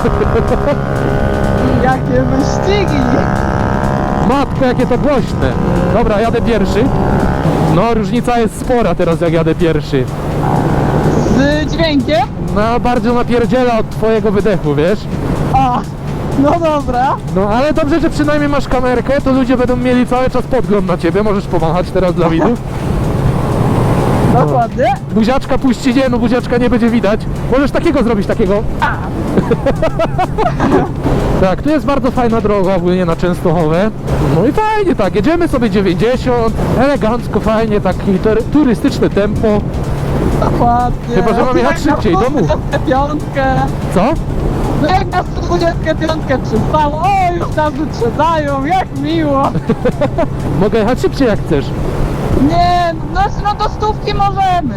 Jakie wyścigi! Matko, jakie to głośne! Dobra, jadę pierwszy. No, różnica jest spora teraz, jak jadę pierwszy. Z dźwiękiem? No, bardziej napierdziela od twojego wydechu, wiesz? A, no dobra. No, ale dobrze, że przynajmniej masz kamerkę, to ludzie będą mieli cały czas podgląd na ciebie. Możesz pomachać teraz dla widzów. Dokładnie. Buziaczka puścić, nie, no buziaczka nie będzie widać. Możesz takiego zrobić, takiego. A. tak, tu jest bardzo fajna droga ogólnie na Częstochowę. No i fajnie tak, jedziemy sobie 90, elegancko, fajnie, taki tur- turystyczne tempo. Dokładnie. Chyba, że mam jechać szybciej, do mów. piątkę. Co? No jak na 125 przystało, o już nas wyprzedają, jak miło. Mogę jechać szybciej jak chcesz. Nie, no, no do stówki możemy.